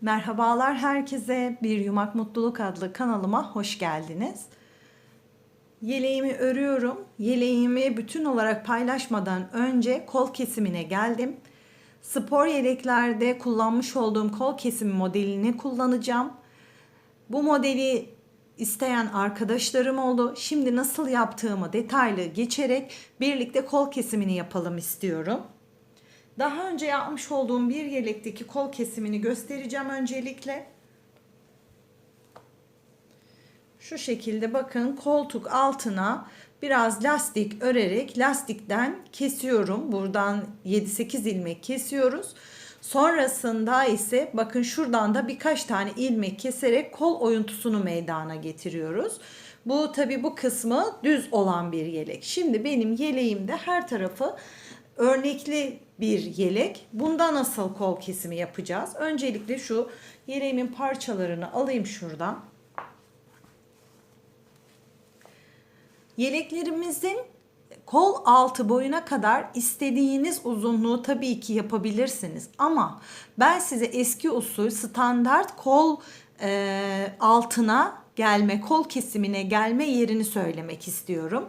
Merhabalar herkese. Bir Yumak Mutluluk adlı kanalıma hoş geldiniz. Yeleğimi örüyorum. Yeleğimi bütün olarak paylaşmadan önce kol kesimine geldim. Spor yeleklerde kullanmış olduğum kol kesimi modelini kullanacağım. Bu modeli isteyen arkadaşlarım oldu. Şimdi nasıl yaptığımı detaylı geçerek birlikte kol kesimini yapalım istiyorum. Daha önce yapmış olduğum bir yelekteki kol kesimini göstereceğim öncelikle. Şu şekilde bakın koltuk altına biraz lastik örerek lastikten kesiyorum. Buradan 7-8 ilmek kesiyoruz. Sonrasında ise bakın şuradan da birkaç tane ilmek keserek kol oyuntusunu meydana getiriyoruz. Bu tabi bu kısmı düz olan bir yelek. Şimdi benim yeleğimde her tarafı örnekli bir yelek. Bunda nasıl kol kesimi yapacağız? Öncelikle şu yeleğimin parçalarını alayım şuradan. Yeleklerimizin kol altı boyuna kadar istediğiniz uzunluğu tabii ki yapabilirsiniz. Ama ben size eski usul standart kol e, altına gelme, kol kesimine gelme yerini söylemek istiyorum.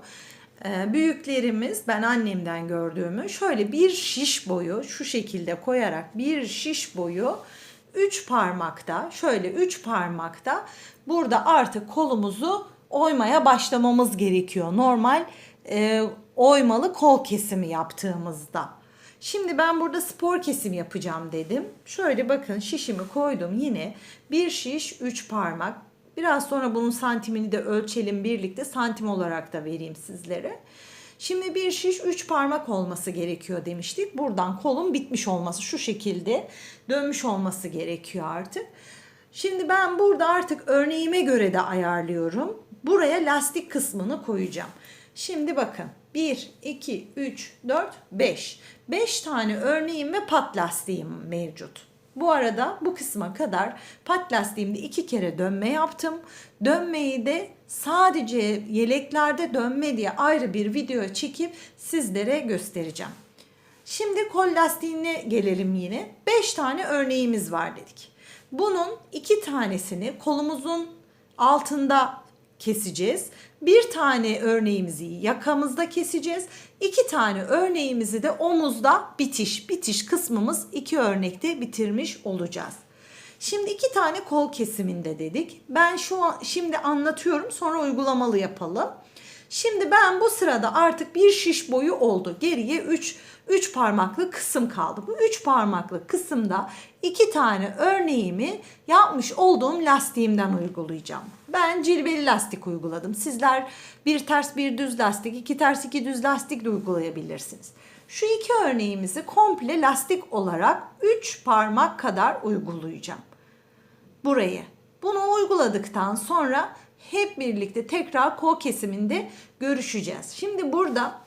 E, büyüklerimiz ben annemden gördüğümü şöyle bir şiş boyu şu şekilde koyarak bir şiş boyu 3 parmakta şöyle 3 parmakta burada artık kolumuzu oymaya başlamamız gerekiyor. Normal e, oymalı kol kesimi yaptığımızda. Şimdi ben burada spor kesim yapacağım dedim. Şöyle bakın şişimi koydum yine bir şiş 3 parmak. Biraz sonra bunun santimini de ölçelim birlikte santim olarak da vereyim sizlere. Şimdi bir şiş 3 parmak olması gerekiyor demiştik. Buradan kolun bitmiş olması şu şekilde dönmüş olması gerekiyor artık. Şimdi ben burada artık örneğime göre de ayarlıyorum. Buraya lastik kısmını koyacağım. Şimdi bakın 1, 2, 3, 4, 5. 5 tane örneğim ve pat lastiğim mevcut. Bu arada bu kısma kadar pat lastiğimde iki kere dönme yaptım. Dönmeyi de sadece yeleklerde dönme diye ayrı bir video çekip sizlere göstereceğim. Şimdi kol lastiğine gelelim yine. 5 tane örneğimiz var dedik. Bunun iki tanesini kolumuzun altında keseceğiz. Bir tane örneğimizi yakamızda keseceğiz. İki tane örneğimizi de omuzda bitiş, bitiş kısmımız iki örnekte bitirmiş olacağız. Şimdi iki tane kol kesiminde dedik. Ben şu an şimdi anlatıyorum sonra uygulamalı yapalım. Şimdi ben bu sırada artık bir şiş boyu oldu. Geriye 3 3 parmaklı kısım kaldı. Bu 3 parmaklı kısımda iki tane örneğimi yapmış olduğum lastiğimden uygulayacağım. Ben cilveli lastik uyguladım. Sizler bir ters bir düz lastik, iki ters iki düz lastik de uygulayabilirsiniz. Şu iki örneğimizi komple lastik olarak 3 parmak kadar uygulayacağım. Burayı. Bunu uyguladıktan sonra hep birlikte tekrar kol kesiminde görüşeceğiz. Şimdi burada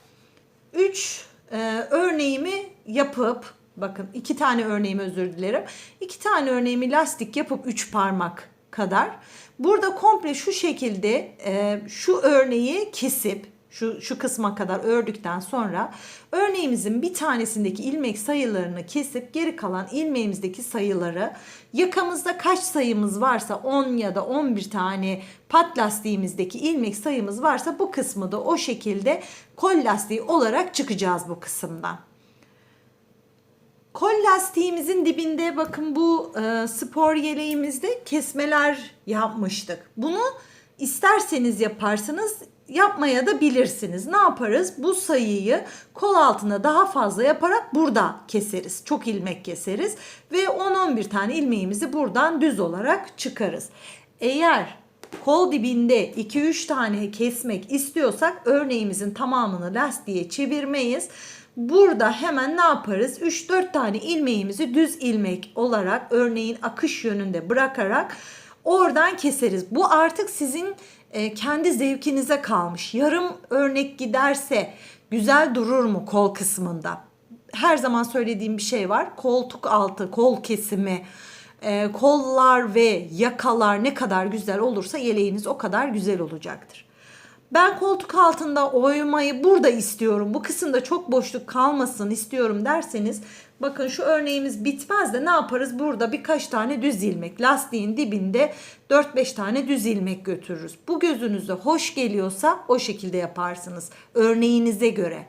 3 e, örneğimi yapıp bakın iki tane örneğimi özür dilerim. iki tane örneğimi lastik yapıp 3 parmak kadar. Burada komple şu şekilde e, şu örneği kesip şu, şu kısma kadar ördükten sonra örneğimizin bir tanesindeki ilmek sayılarını kesip geri kalan ilmeğimizdeki sayıları yakamızda kaç sayımız varsa 10 ya da 11 tane pat lastiğimizdeki ilmek sayımız varsa bu kısmı da o şekilde kol lastiği olarak çıkacağız bu kısımdan. Kol lastiğimizin dibinde bakın bu e, spor yeleğimizde kesmeler yapmıştık. Bunu isterseniz yaparsınız yapmaya da bilirsiniz. Ne yaparız? Bu sayıyı kol altına daha fazla yaparak burada keseriz. Çok ilmek keseriz ve 10-11 tane ilmeğimizi buradan düz olarak çıkarız. Eğer kol dibinde 2-3 tane kesmek istiyorsak örneğimizin tamamını lastiğe çevirmeyiz. Burada hemen ne yaparız? 3-4 tane ilmeğimizi düz ilmek olarak örneğin akış yönünde bırakarak oradan keseriz. Bu artık sizin e, kendi zevkinize kalmış. Yarım örnek giderse güzel durur mu kol kısmında? Her zaman söylediğim bir şey var. Koltuk altı, kol kesimi, e, kollar ve yakalar ne kadar güzel olursa yeleğiniz o kadar güzel olacaktır. Ben koltuk altında oymayı burada istiyorum. Bu kısımda çok boşluk kalmasın istiyorum derseniz bakın şu örneğimiz bitmez de ne yaparız? Burada birkaç tane düz ilmek lastiğin dibinde 4-5 tane düz ilmek götürürüz. Bu gözünüze hoş geliyorsa o şekilde yaparsınız örneğinize göre.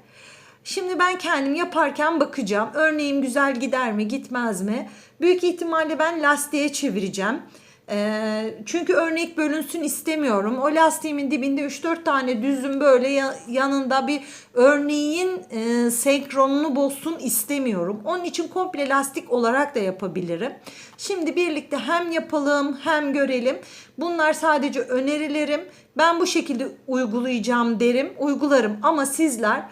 Şimdi ben kendim yaparken bakacağım. Örneğim güzel gider mi gitmez mi? Büyük ihtimalle ben lastiğe çevireceğim. Ee, çünkü örnek bölünsün istemiyorum. O lastiğimin dibinde 3-4 tane düzüm böyle ya- yanında bir örneğin e, senkronunu bozsun istemiyorum. Onun için komple lastik olarak da yapabilirim. Şimdi birlikte hem yapalım hem görelim. Bunlar sadece önerilerim. Ben bu şekilde uygulayacağım derim. Uygularım ama sizler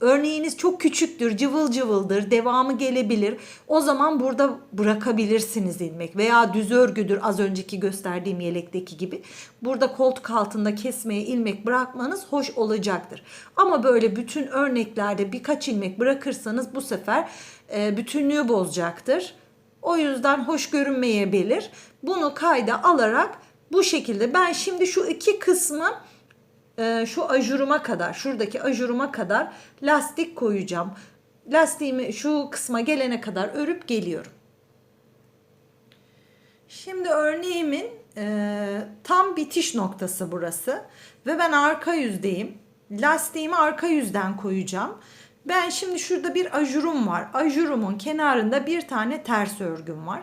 Örneğiniz çok küçüktür, cıvıl cıvıldır, devamı gelebilir. O zaman burada bırakabilirsiniz ilmek veya düz örgüdür az önceki gösterdiğim yelekteki gibi. Burada koltuk altında kesmeye ilmek bırakmanız hoş olacaktır. Ama böyle bütün örneklerde birkaç ilmek bırakırsanız bu sefer e, bütünlüğü bozacaktır. O yüzden hoş görünmeyebilir. Bunu kayda alarak bu şekilde ben şimdi şu iki kısmı e, şu ajuruma kadar, şuradaki ajuruma kadar lastik koyacağım. Lastiğimi şu kısma gelene kadar örüp geliyorum. Şimdi örneğimin e, tam bitiş noktası burası ve ben arka yüzdeyim. Lastiğimi arka yüzden koyacağım. Ben şimdi şurada bir ajurum var. Ajurumun kenarında bir tane ters örgüm var.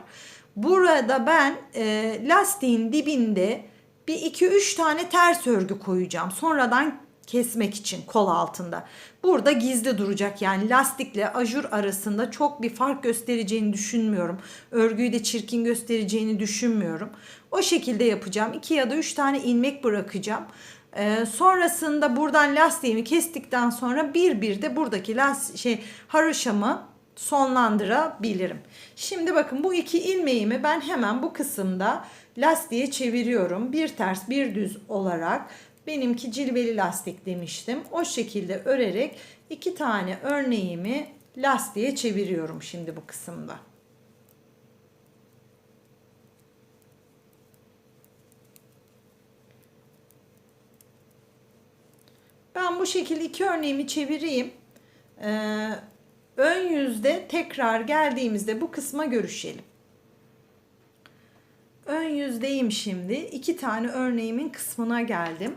Burada ben e, lastiğin dibinde bir iki üç tane ters örgü koyacağım. Sonradan kesmek için kol altında. Burada gizli duracak yani lastikle ajur arasında çok bir fark göstereceğini düşünmüyorum. Örgüyü de çirkin göstereceğini düşünmüyorum. O şekilde yapacağım. 2 ya da 3 tane ilmek bırakacağım. Ee, sonrasında buradan lastiğimi kestikten sonra bir bir de buradaki las şey haroşamı sonlandırabilirim. Şimdi bakın bu iki ilmeğimi ben hemen bu kısımda lastiğe çeviriyorum. Bir ters bir düz olarak benimki cilveli lastik demiştim. O şekilde örerek iki tane örneğimi lastiğe çeviriyorum şimdi bu kısımda. Ben bu şekilde iki örneğimi çevireyim. Ee, ön yüzde tekrar geldiğimizde bu kısma görüşelim. Ön yüzdeyim şimdi. İki tane örneğimin kısmına geldim.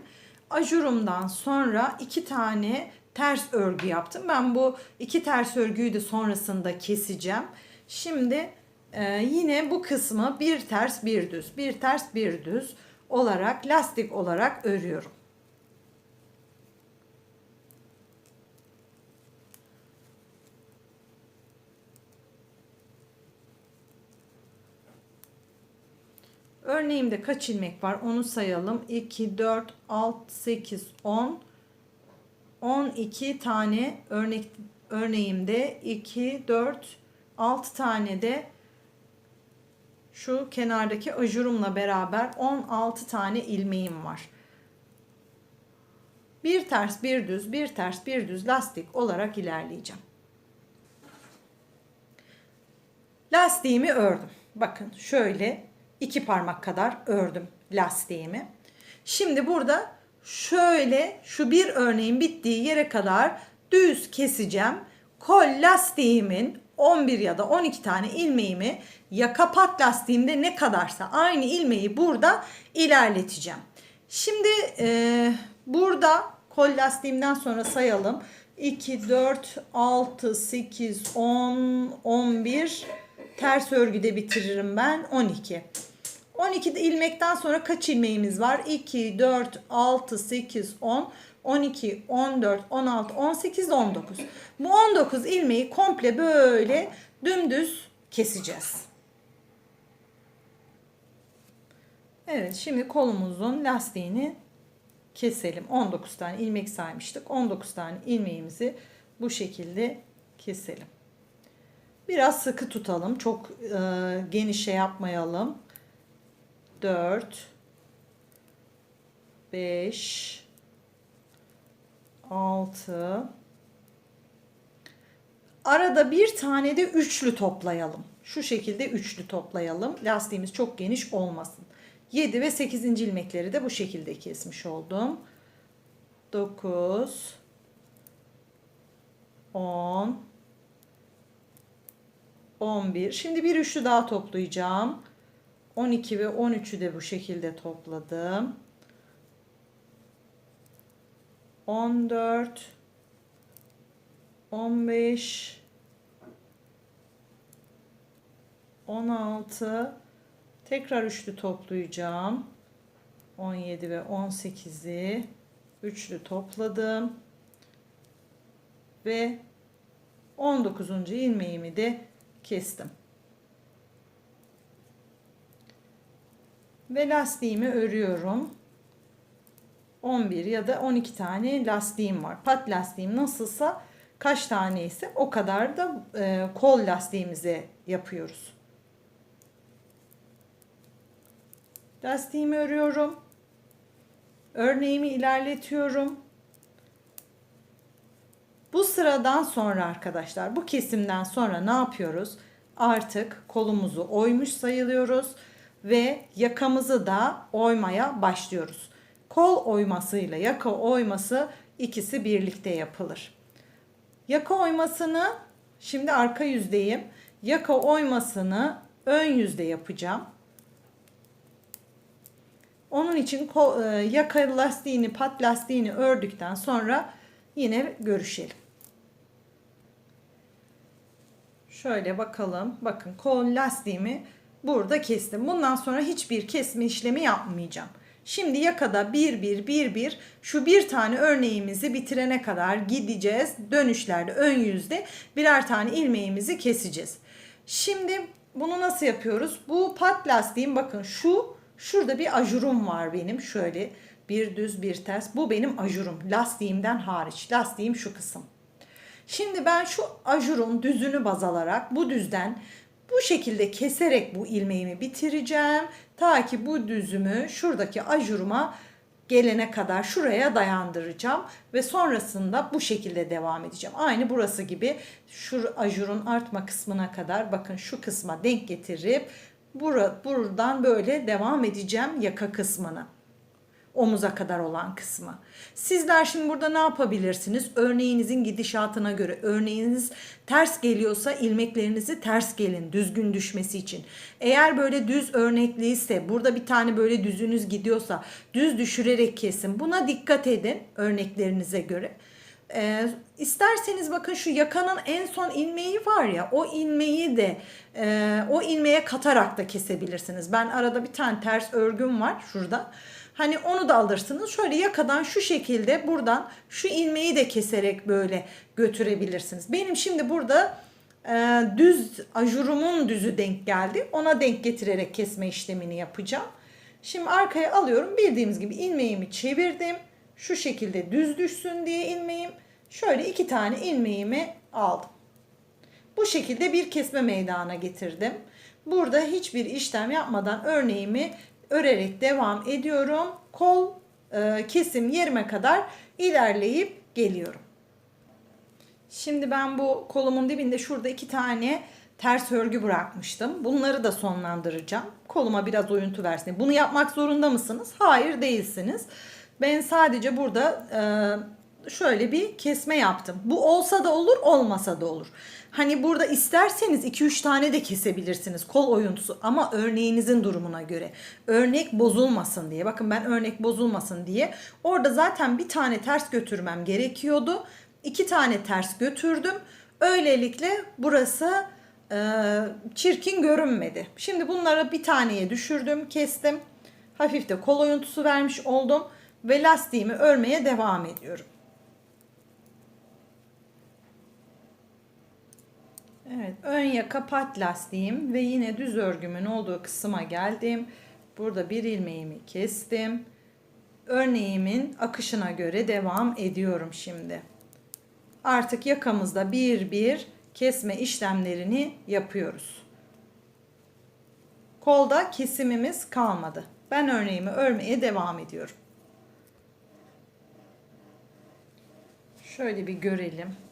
Ajurumdan sonra iki tane ters örgü yaptım. Ben bu iki ters örgüyü de sonrasında keseceğim. Şimdi e, yine bu kısmı bir ters bir düz, bir ters bir düz olarak lastik olarak örüyorum. Örneğimde kaç ilmek var onu sayalım. 2, 4, 6, 8, 10. 12 tane örnek örneğimde 2, 4, 6 tane de şu kenardaki ajurumla beraber 16 tane ilmeğim var. Bir ters bir düz bir ters bir düz lastik olarak ilerleyeceğim. Lastiğimi ördüm. Bakın şöyle iki parmak kadar ördüm lastiğimi. Şimdi burada şöyle şu bir örneğin bittiği yere kadar düz keseceğim. Kol lastiğimin 11 ya da 12 tane ilmeğimi yaka pat lastiğimde ne kadarsa aynı ilmeği burada ilerleteceğim. Şimdi e, burada kol lastiğimden sonra sayalım. 2, 4, 6, 8, 10, 11 ters örgüde bitiririm ben 12. 12 ilmekten sonra kaç ilmeğimiz var? 2, 4, 6, 8, 10, 12, 14, 16, 18, 19. Bu 19 ilmeği komple böyle dümdüz keseceğiz. Evet şimdi kolumuzun lastiğini keselim. 19 tane ilmek saymıştık. 19 tane ilmeğimizi bu şekilde keselim. Biraz sıkı tutalım. Çok e, geniş şey yapmayalım. 4 5 6 Arada bir tane de üçlü toplayalım. Şu şekilde üçlü toplayalım. Lastiğimiz çok geniş olmasın. 7 ve 8. ilmekleri de bu şekilde kesmiş oldum. 9 10 11 şimdi bir üçlü daha toplayacağım 12 ve 13'ü de bu şekilde topladım 14 15 16 tekrar üçlü toplayacağım 17 ve 18'i üçlü topladım ve 19. ilmeğimi de kestim. Ve lastiğimi örüyorum. 11 ya da 12 tane lastiğim var. Pat lastiğim nasılsa kaç tane ise o kadar da e, kol lastiğimize yapıyoruz. Lastiğimi örüyorum. Örneğimi ilerletiyorum. Bu sıradan sonra arkadaşlar bu kesimden sonra ne yapıyoruz? Artık kolumuzu oymuş sayılıyoruz ve yakamızı da oymaya başlıyoruz. Kol oymasıyla yaka oyması ikisi birlikte yapılır. Yaka oymasını şimdi arka yüzdeyim. Yaka oymasını ön yüzde yapacağım. Onun için e, yaka lastiğini, pat lastiğini ördükten sonra yine görüşelim. Şöyle bakalım. Bakın kol lastiğimi burada kestim. Bundan sonra hiçbir kesme işlemi yapmayacağım. Şimdi yakada bir bir bir bir şu bir tane örneğimizi bitirene kadar gideceğiz. Dönüşlerde ön yüzde birer tane ilmeğimizi keseceğiz. Şimdi bunu nasıl yapıyoruz? Bu pat lastiğim bakın şu şurada bir ajurum var benim şöyle bir düz bir ters. Bu benim ajurum lastiğimden hariç. Lastiğim şu kısım. Şimdi ben şu ajurun düzünü baz alarak bu düzden bu şekilde keserek bu ilmeğimi bitireceğim. Ta ki bu düzümü şuradaki ajuruma gelene kadar şuraya dayandıracağım ve sonrasında bu şekilde devam edeceğim. Aynı burası gibi şu ajurun artma kısmına kadar bakın şu kısma denk getirip buradan böyle devam edeceğim yaka kısmını omuza kadar olan kısmı. Sizler şimdi burada ne yapabilirsiniz? Örneğinizin gidişatına göre örneğiniz ters geliyorsa ilmeklerinizi ters gelin düzgün düşmesi için. Eğer böyle düz örnekliyse burada bir tane böyle düzünüz gidiyorsa düz düşürerek kesin. Buna dikkat edin örneklerinize göre. Ee, isterseniz bakın şu yakanın en son ilmeği var ya o ilmeği de e, o ilmeğe katarak da kesebilirsiniz. Ben arada bir tane ters örgüm var şurada. Hani onu da alırsınız. Şöyle yakadan şu şekilde buradan şu ilmeği de keserek böyle götürebilirsiniz. Benim şimdi burada e, düz ajurumun düzü denk geldi. Ona denk getirerek kesme işlemini yapacağım. Şimdi arkaya alıyorum. Bildiğimiz gibi ilmeğimi çevirdim. Şu şekilde düz düşsün diye ilmeğim. Şöyle iki tane ilmeğimi aldım. Bu şekilde bir kesme meydana getirdim. Burada hiçbir işlem yapmadan örneğimi örerek devam ediyorum. Kol e, kesim yerime kadar ilerleyip geliyorum. Şimdi ben bu kolumun dibinde şurada iki tane ters örgü bırakmıştım. Bunları da sonlandıracağım. Koluma biraz oyuntu versin. Bunu yapmak zorunda mısınız? Hayır değilsiniz. Ben sadece burada e, şöyle bir kesme yaptım. Bu olsa da olur, olmasa da olur. Hani burada isterseniz 2-3 tane de kesebilirsiniz kol oyuntusu ama örneğinizin durumuna göre. Örnek bozulmasın diye. Bakın ben örnek bozulmasın diye. Orada zaten bir tane ters götürmem gerekiyordu. İki tane ters götürdüm. Öylelikle burası e, çirkin görünmedi. Şimdi bunları bir taneye düşürdüm, kestim. Hafif de kol oyuntusu vermiş oldum ve lastiğimi örmeye devam ediyorum. Evet, ön yaka pat lastiğim ve yine düz örgümün olduğu kısma geldim. Burada bir ilmeğimi kestim. Örneğimin akışına göre devam ediyorum şimdi. Artık yakamızda bir bir kesme işlemlerini yapıyoruz. Kolda kesimimiz kalmadı. Ben örneğimi örmeye devam ediyorum. Şöyle bir görelim.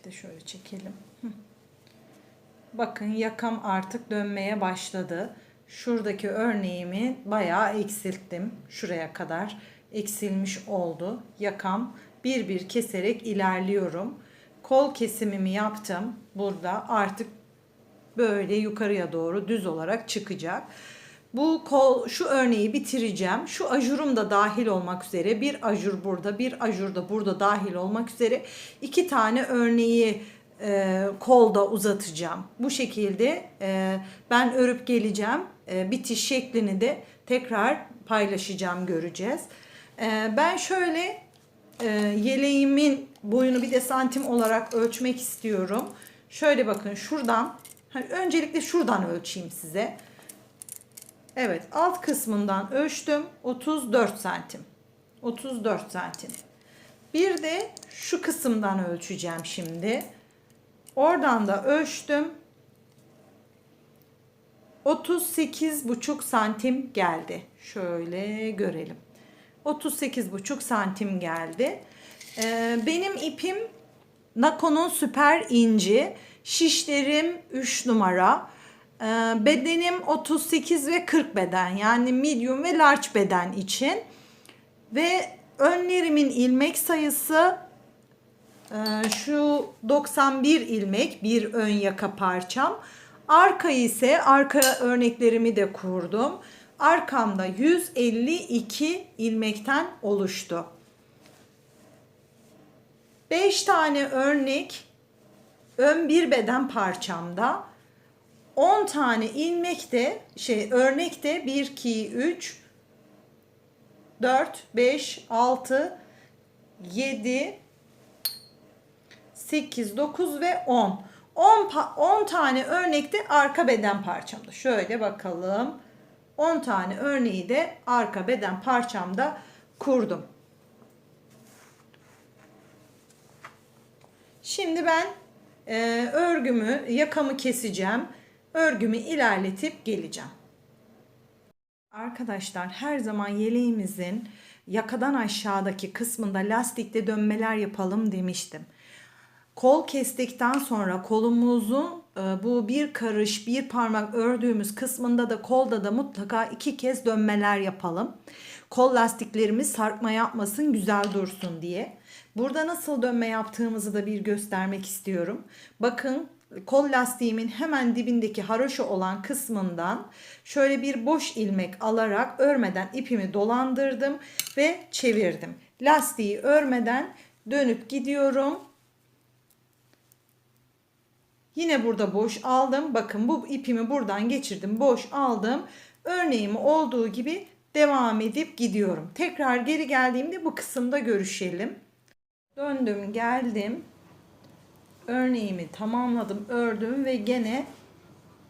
Bir de şöyle çekelim. Bakın yakam artık dönmeye başladı. Şuradaki örneğimi bayağı eksilttim. Şuraya kadar eksilmiş oldu. Yakam bir bir keserek ilerliyorum. Kol kesimimi yaptım. Burada artık böyle yukarıya doğru düz olarak çıkacak. Bu kol şu örneği bitireceğim. Şu ajurum da dahil olmak üzere bir ajur burada, bir ajur da burada dahil olmak üzere iki tane örneği e, kolda uzatacağım. Bu şekilde e, ben örüp geleceğim. E, bitiş şeklini de tekrar paylaşacağım göreceğiz. E, ben şöyle e, yeleğimin boyunu bir de santim olarak ölçmek istiyorum. Şöyle bakın şuradan öncelikle şuradan ölçeyim size. Evet alt kısmından ölçtüm 34 santim. 34 santim. Bir de şu kısımdan ölçeceğim şimdi. Oradan da ölçtüm. 38,5 santim geldi. Şöyle görelim. 38,5 santim geldi. Ee, benim ipim Nako'nun süper inci. Şişlerim 3 numara. Ee, bedenim 38 ve 40 beden. Yani medium ve large beden için. Ve önlerimin ilmek sayısı ee, şu 91 ilmek bir ön yaka parçam. Arka ise arka örneklerimi de kurdum. Arkamda 152 ilmekten oluştu. 5 tane örnek ön bir beden parçamda 10 tane ilmek de şey örnek de 1 2 3 4 5 6 7 8, 9 ve 10. 10, 10 tane örnekte arka beden parçamda. Şöyle bakalım. 10 tane örneği de arka beden parçamda kurdum. Şimdi ben e, örgümü, yakamı keseceğim. Örgümü ilerletip geleceğim. Arkadaşlar her zaman yeleğimizin yakadan aşağıdaki kısmında lastikte dönmeler yapalım demiştim. Kol kestikten sonra kolumuzun e, bu bir karış bir parmak ördüğümüz kısmında da kolda da mutlaka iki kez dönmeler yapalım. Kol lastiklerimiz sarkma yapmasın güzel dursun diye. Burada nasıl dönme yaptığımızı da bir göstermek istiyorum. Bakın kol lastiğimin hemen dibindeki haroşa olan kısmından şöyle bir boş ilmek alarak örmeden ipimi dolandırdım ve çevirdim. Lastiği örmeden dönüp gidiyorum Yine burada boş aldım. Bakın bu ipimi buradan geçirdim. Boş aldım. Örneğimi olduğu gibi devam edip gidiyorum. Tekrar geri geldiğimde bu kısımda görüşelim. Döndüm geldim. Örneğimi tamamladım ördüm ve gene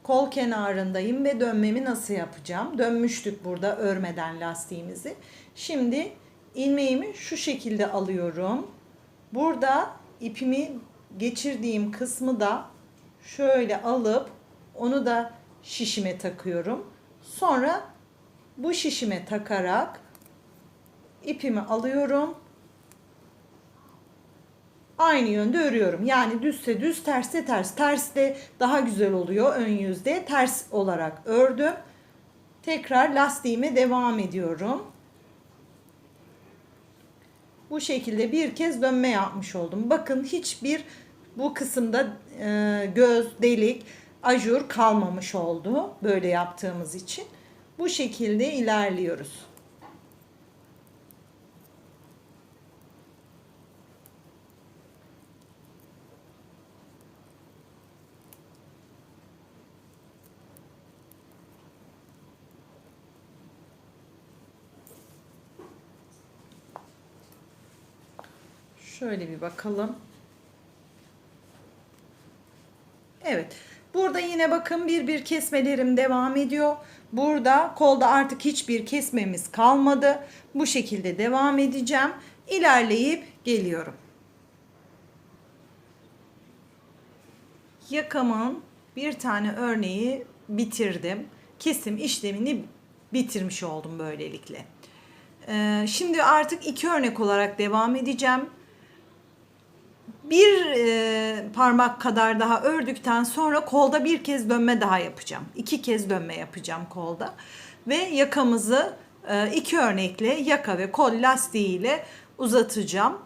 kol kenarındayım ve dönmemi nasıl yapacağım? Dönmüştük burada örmeden lastiğimizi. Şimdi ilmeğimi şu şekilde alıyorum. Burada ipimi geçirdiğim kısmı da şöyle alıp onu da şişime takıyorum. Sonra bu şişime takarak ipimi alıyorum. Aynı yönde örüyorum. Yani düzse düz, tersse ters. Ters de daha güzel oluyor ön yüzde. Ters olarak ördüm. Tekrar lastiğime devam ediyorum. Bu şekilde bir kez dönme yapmış oldum. Bakın hiçbir bu kısımda e, göz, delik, ajur kalmamış oldu böyle yaptığımız için. Bu şekilde ilerliyoruz. Şöyle bir bakalım. Evet. Burada yine bakın bir bir kesmelerim devam ediyor. Burada kolda artık hiçbir kesmemiz kalmadı. Bu şekilde devam edeceğim. İlerleyip geliyorum. Yakamın bir tane örneği bitirdim. Kesim işlemini bitirmiş oldum böylelikle. Ee, şimdi artık iki örnek olarak devam edeceğim. Bir e, parmak kadar daha ördükten sonra kolda bir kez dönme daha yapacağım. İki kez dönme yapacağım kolda. Ve yakamızı e, iki örnekle yaka ve kol lastiğiyle uzatacağım.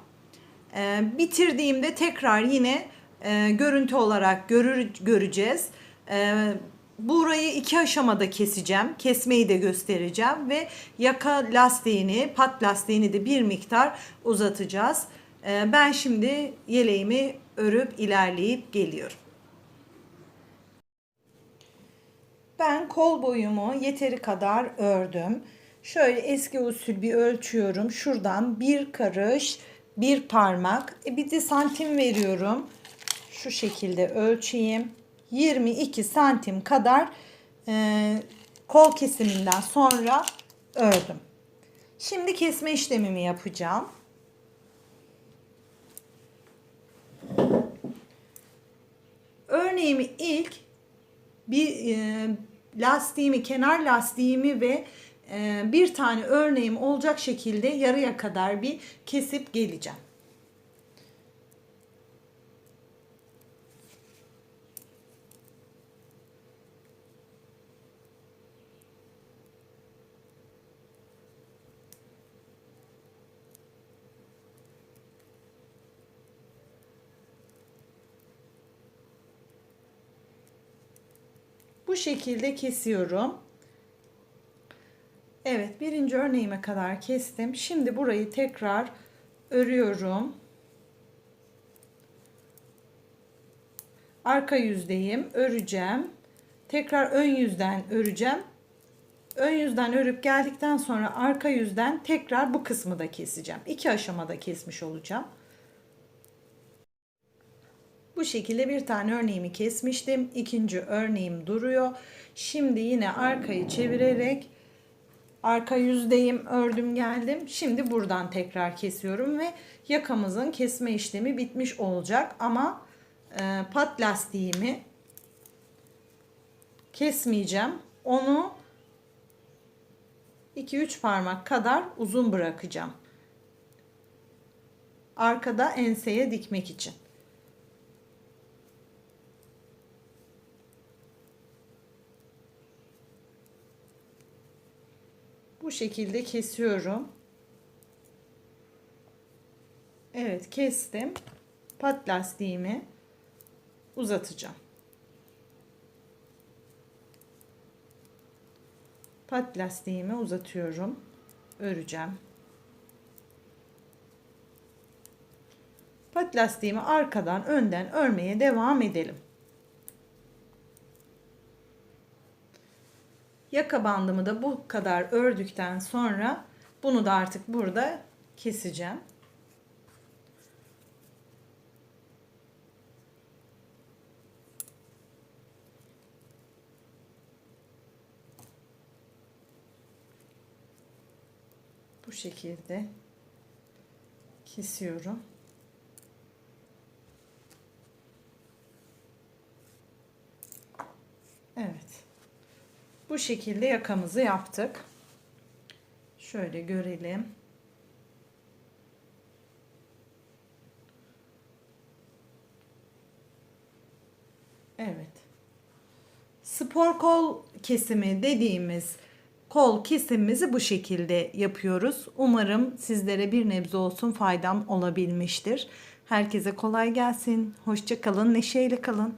E, bitirdiğimde tekrar yine e, görüntü olarak görür, göreceğiz. E, burayı iki aşamada keseceğim. Kesmeyi de göstereceğim ve yaka lastiğini, pat lastiğini de bir miktar uzatacağız. E, ben şimdi yeleğimi örüp ilerleyip geliyorum. Ben kol boyumu yeteri kadar ördüm. Şöyle eski usul bir ölçüyorum. Şuradan bir karış, bir parmak. E bir de santim veriyorum. Şu şekilde ölçeyim. 22 santim kadar e, kol kesiminden sonra ördüm. Şimdi kesme işlemimi yapacağım. Örneğimi ilk bir e, lastiğimi, kenar lastiğimi ve e, bir tane örneğim olacak şekilde yarıya kadar bir kesip geleceğim. Şekilde kesiyorum. Evet birinci örneğime kadar kestim. Şimdi burayı tekrar örüyorum. Arka yüzdeyim. Öreceğim. Tekrar ön yüzden öreceğim. Ön yüzden örüp geldikten sonra arka yüzden tekrar bu kısmı da keseceğim. İki aşamada kesmiş olacağım. Bu şekilde bir tane örneğimi kesmiştim. İkinci örneğim duruyor. Şimdi yine arkayı çevirerek arka yüzdeyim ördüm geldim. Şimdi buradan tekrar kesiyorum ve yakamızın kesme işlemi bitmiş olacak. Ama e, pat lastiğimi kesmeyeceğim. Onu 2-3 parmak kadar uzun bırakacağım. Arkada enseye dikmek için. Bu şekilde kesiyorum. Evet kestim. Pat lastiğimi uzatacağım. Pat lastiğimi uzatıyorum. Öreceğim. Pat lastiğimi arkadan önden örmeye devam edelim. Yaka bandımı da bu kadar ördükten sonra bunu da artık burada keseceğim. Bu şekilde kesiyorum. Evet. Bu şekilde yakamızı yaptık. Şöyle görelim. Evet. Spor kol kesimi dediğimiz kol kesimimizi bu şekilde yapıyoruz. Umarım sizlere bir nebze olsun faydam olabilmiştir. Herkese kolay gelsin. Hoşça kalın, neşeyle kalın.